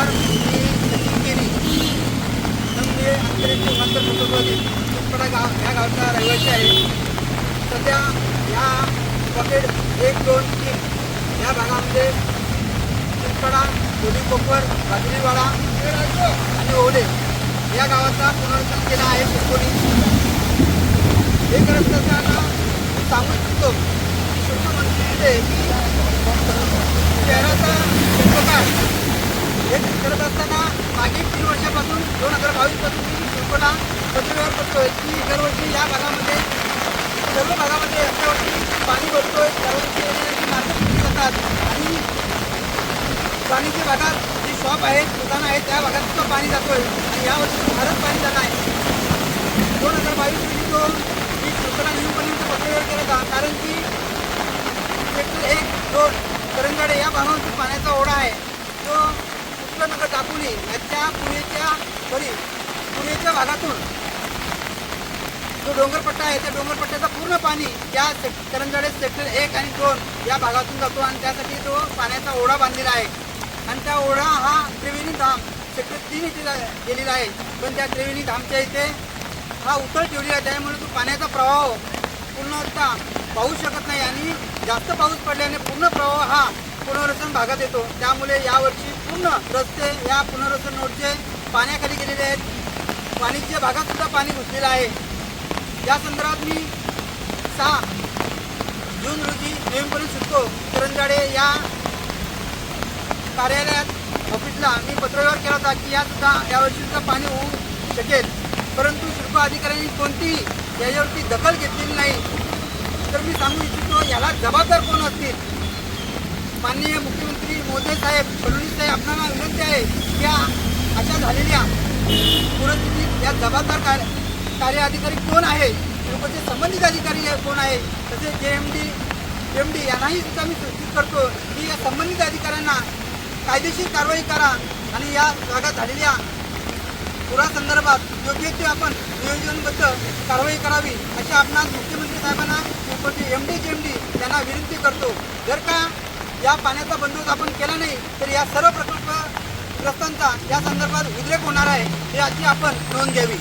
नमस्कार मी सचिन गिरी मी अंतरिक्ष विमानतळ कुटुंबातील चितपडा गाव या गावचा रहिवासी आहे. सध्या या पॉकेट एक दोन तीन ह्या भागामध्ये चितपडा कोली कोपर बाजरीवाडा आणि ओढे या गावाचा पुनर्वसन केला आहे. कोणी? हे करत असताना सांगू इच्छितो की शिल्पमंत्री शहराचा शिल्पकार हे करत असताना मागील तीन वर्षापासून दोन हजार बावीसपासून करतो आहे. पत्रव्यवहार करतोय की दरवर्षी या भागामध्ये सर्व भागामध्ये रस्त्यावरती पाणी भरतोय दरवर्षी येणारी मार्केट जातात आणि पाणीच्या भागात जी शॉप आहेत दुकानं आहेत त्या भागात सुद्धा पाणी जातोय आणि यावर्षी भारत पाणी जाणार आहे दोन हजार बावीसमध्ये तो मी शिल्पला नियमपर्यंत पत्रव्यवहार केला होता कारण की सेक्टर एक दोन करंजाडे या भागावरती पाण्याचा ओढा आहे तो पुष्पनगर दापोली याच्या पुणेच्या सॉरी भागातून जो डोंगरपट्टा आहे त्या डोंगरपट्ट्याचा पूर्ण पाणी या करंजाडे सेक्टर एक आणि दोन या भागातून जातो आणि त्यासाठी तो पाण्याचा ओढा बांधलेला आहे. आणि त्या ओढा हा त्रिवेणी धाम सेक्टर तीन इथे गेलेला आहे. पण त्या त्रिवेणी धामच्या इथे हा उतळ ठेवलेला आहे त्यामुळे तो पाण्याचा प्रवाह पूर्णतः पाहू शकत नाही आणि जास्त पाऊस पडल्याने पूर्ण प्रवाह हा पुनर्वसन भागात येतो. त्यामुळे यावर्षी पूर्ण रस्ते या पुनर्वसन नोटचे पाण्याखाली गेलेले आहेत. वाणिज्य भागात सुद्धा पाणी घुसलेलं आहे. या संदर्भात मी सहा जून रोजी नेमकरून सुटतो. करंजाडे या कार्यालयात ऑफिसला मी पत्रव्यवहार केला होता की यासुद्धा यावर्षीसुद्धा यावर्षी सुद्धा पाणी होऊ शकेल. परंतु शुल्क अधिकाऱ्यांनी कोणतीही याच्यावरती दखल घेतलेली नाही. तर मी सांगू इच्छितो याला जबाबदार कोण असतील? माननीय मुख्यमंत्री मोदी साहेब फडणवीस साहेब आपल्याला विनंती आहे की अशा झालेल्या पूरस्थितीत या जबाबदार कार्य कार्य अधिकारी कोण आहे? शिल्पचे संबंधित अधिकारी कोण आहे? तसेच जे एम डी एम डी यांनाही सुद्धा मी सूचित करतो की या संबंधित अधिकाऱ्यांना कायदेशीर कारवाई करा आणि या भागात झालेल्या पुरासंदर्भात योग्य ते आपण नियोजनबद्ध कारवाई करावी अशी आपणास मुख्यमंत्री साहेबांना Shripati M D M D यांना विनंती करतो. जर का या पाण्याचा बंदोबस्त आपण केला नाही तर या सर्व प्रकल्प प्रकल्पग्रस्तांचा या संदर्भात उद्रेक होणार आहे याची आपण नोंद घ्यावी.